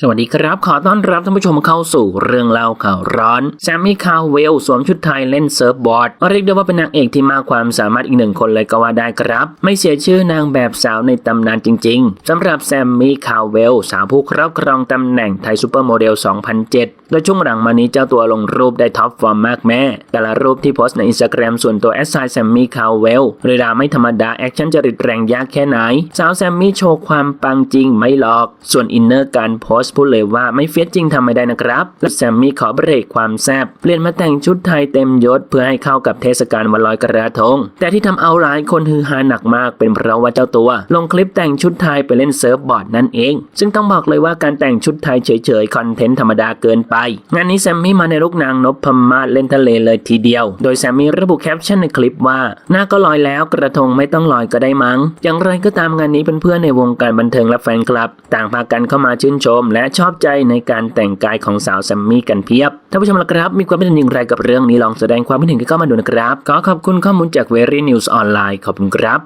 สวัสดีครับ ขอต้อนรับท่านผู้ชมเข้าสู่เรื่องเล่าข่าวร้อน แซมมี่คาวเวลสวมชุดไทยเล่นเซิร์ฟบอร์ด เรียกได้ว่าเป็นนางเอกที่มากความสามารถอีกหนึ่งคนเลยก็ว่าได้ครับ ไม่เสียชื่อนางแบบสาวในตำนานจริงๆสำหรับแซมมี่คาวเวลสาวผู้ครอบครองตำแหน่งไทยซูเปอร์โมเดล 2007 โดยช่วงหลังมานี้เจ้าตัวลงรูปได้ท็อปฟอร์มมากแม่ แต่ละรูปที่โพสต์ในอินสตาแกรมส่วนตัวแอดไซแซมมี่คาวเวลเรียาไม่ธรรมดาแอคชั่นจริตแรงยากแค่ไหน สาวแซมมี่โชว์ความปังจริงไม่หลอก ส่วนอินเนอร์การโพสต์พูดเลยว่าไม่เฟี้ยจริงทำไม่ได้นะครับและแซมมี่ขอเบรกความแซบเปลี่ยนมาแต่งชุดไทยเต็มยศเพื่อให้เข้ากับเทศกาลวันลอยกระทง แต่ที่ทำเอาหลายคนฮือฮาหนักมากเป็นเพราะว่าเจ้าตัว ลงคลิปแต่งชุดไทยไปเล่นเซิร์ฟบอร์ดนั่นเอง ซึ่งต้องบอกเลยว่าการแต่งชุดไทยเฉยๆคอนเทนต์ธรรมดาเกินไป งานนี้แซมมี่มาในลุกนางนพมาศเล่นทะเลเลยทีเดียว โดยแซมมี่ระบุแคปชั่นในคลิปว่า หน้าก็ลอยแล้วกระทงไม่ต้องลอยก็ได้มั้ง อย่างไรก็ตามงานนี้เพื่อนๆในวงการบันเทิงและแฟนคลับ ต่างพากันเข้ามาชื่นชมและชอบใจในการแต่งกายของสาวแซมมี่กันเพียบท่านผู้ชมละครับ มีความคิดเห็นอย่างไรกับเรื่องนี้ลองแสดงความคิดเห็นกันเข้ามาดูนะครับ ขอขอบคุณข้อมูลจากเวรี่นิวส์ออนไลน์ขอบคุณครับ